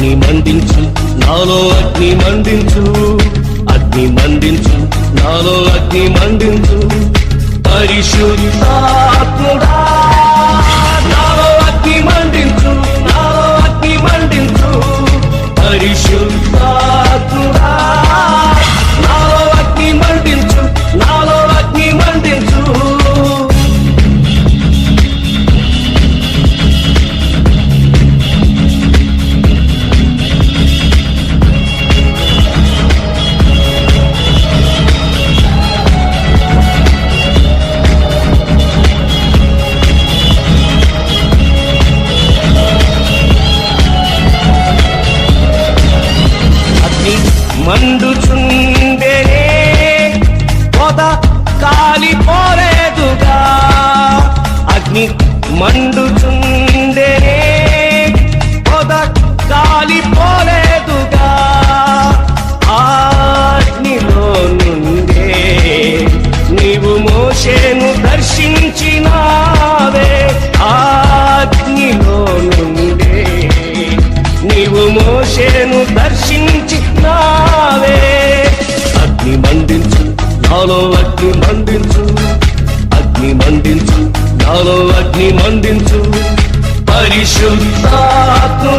అగ్ని మందించు నాలో అగ్ని మందించు అగ్ని మందించు నాలో అగ్ని మందించు పరిశుద్ధాత్ముడా నాలో అగ్ని మందించు మండుచుండెనే. పొద కాలిపోలేదుగా అగ్ని మండుచుండెనే. పొద కాలిపోలేదుగా అగ్నిలో నుండే నీవు మోషేను దర్శించి మోషేను దర్శించినావే అగ్ని మండించు నాలో అగ్ని మండించు. అగ్ని మండించు నాలో అగ్ని మండించు. పరిశుద్ధాత్ముడా